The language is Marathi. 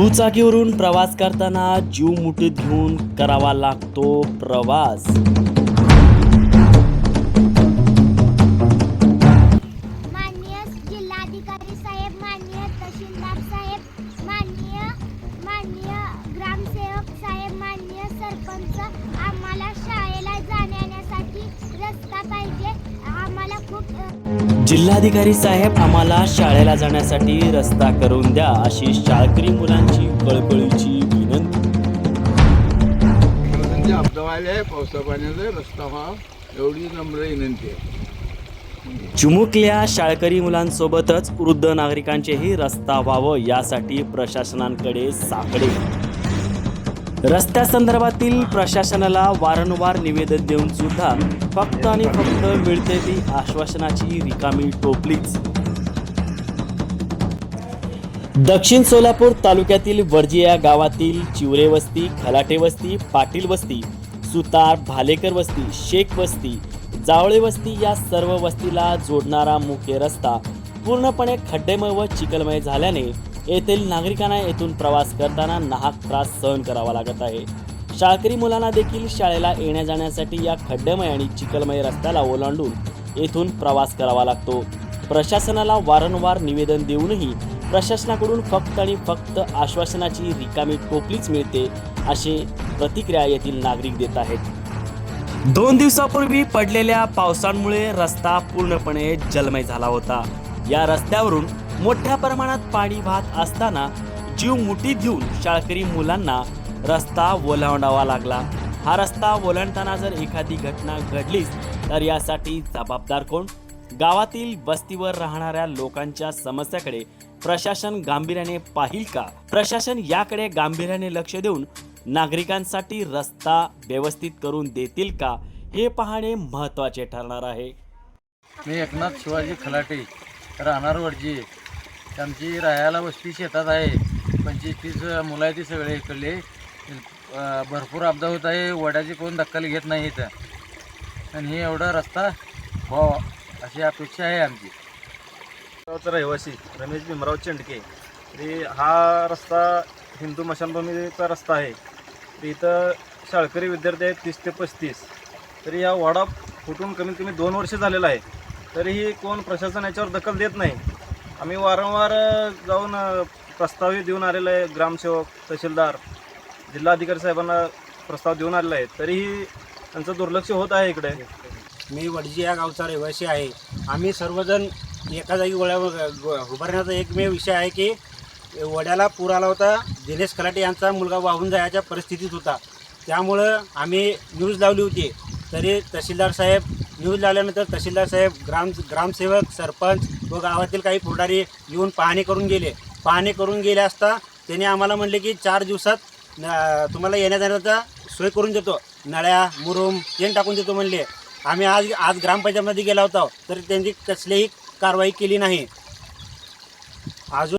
दुचाकीवरून प्रवास करताना जीव मुठीत घेऊन करावा लागतो प्रवास. माननीय जिल्हाधिकारी साहेब माननीय तहसीलदार जिल्हाधिकारी साहेब आम्हाला शाळेला जाण्यासाठी रस्ता करून द्या अशी शाळकरी मुलांची कळकळीची विनंती. म्हणजे आहे पावसा पाण्याचा रस्ता व्हा एवढी नम्र विनंती आहे. चिमुकल्या शाळकरी मुलांसोबतच वृद्ध नागरिकांचेही रस्ता व्हावं यासाठी प्रशासनांकडे साकडे. रस्त्यासंदर्भातील प्रशासनाला वारंवार निवेदन देऊन सुद्धा फक्त आणि फक्त मिळते ती आश्वासनाची रिकामी टोपलीच. दक्षिण सोलापूर तालुक्यातील वर्जिया गावातील चिवरे वस्ती खलाटे वस्ती पाटील वस्ती सुतार भालेकर वस्ती शेख वस्ती जावळे वस्ती या सर्व वस्तीला जोडणारा मुख्य रस्ता पूर्णपणे खड्डेमय व चिखलमय झाल्याने येथील नागरिकांना येथून प्रवास करताना नाहक त्रास सहन करावा लागत आहे. शाळकरी मुलांना देखील शाळेला येण्या जाण्यासाठी या खड्डेमय आणि चिखलमय रस्त्याला ओलांडून येथून प्रवास करावा लागतो. प्रशासनाला वारंवार निवेदन देऊनही प्रशासनाकडून फक्त आणि फक्त आश्वासनाची रिकामी टोपलीच मिळते अशी प्रतिक्रिया येथील नागरिक देत आहेत. दोन दिवसापूर्वी पडलेल्या पावसांमुळे रस्ता पूर्णपणे जलमय झाला होता. या रस्त्यावरून मोठ्या प्रमाणात पाणी वाहत असताना जीव मुठीत घेऊन शाळकरी मुलांना रस्ता ओलांडावा लागला. हा रस्ता ओलांडताना जर एखादी घटना घडलीच तर यासाठी जबाबदार कोण? गावातील वस्तीवर राहणाऱ्या लोकांच्या समस्याकडे प्रशासन गांभीर्याने पाहिल का? प्रशासन याकडे गांभीर्याने लक्ष देऊन नागरिकांसाठी रस्ता व्यवस्थित करून देतील का? हे पाहणे महत्त्वाचे ठरणार आहे. मी एकनाथ शिवाजी खलाटे राहणार वडजी आमची राहायला वस्ती शेतात आहे. पंचवीस तीस मुलं आहे ती सगळे इकडले. भरपूर अपघात होत आहे. वड्याची कोण दखल घेत नाही इथं. आणि हे एवढा रस्ता व्हावा अशी अपेक्षा आहे आमची. गावचा रहिवासी रमेश भीमराव चेंडके. तरी हा रस्ता हिंदू मशानभूमीचा रस्ता आहे. इथं शाळकरी विद्यार्थी आहेत तीस ते पस्तीस. तरी या वाडा फुटून कमीत कमी दोन वर्ष झालेला आहे. तरीही कोण प्रशासन याच्यावर दखल देत नाही. आम्ही वारंवार जाऊन प्रस्तावही देऊन आलेलं आहे ग्रामसेवक तहसीलदार जिल्हाधिकारी साहेबांना प्रस्ताव देऊन आलेला आहे. तरीही त्यांचं दुर्लक्ष होत आहे इकडे. मी वडजी या गावचा रहिवासी आहे. आम्ही सर्वजण एका जागी गोळ्या उभारण्याचा एकमेव विषय आहे की वड्याला पूर आला होता दिनेश खलाटे यांचा मुलगा वाहून जायच्या परिस्थितीत होता. त्यामुळं आम्ही न्यूज लावली होती. तरी तहसीलदार साहेब न्यूज आल्यानंतर तहसीलदार साहेब ग्राम ग्रामसेवक सरपंच व गावातील काही पुढारी येऊन पाहणी करून गेले. पाहणी करून गेले असता त्यांनी आम्हाला म्हणले की चार दिवसात तुम्हाला येण्या जाण्याचा सोय करून देतो. नळ्या मुरुम येण टाकून देतो म्हणले. आम्ही आज आज ग्रामपंचायतमध्ये गेला होता तर त्यांची कसलीही कारवाई केली नाही. अजून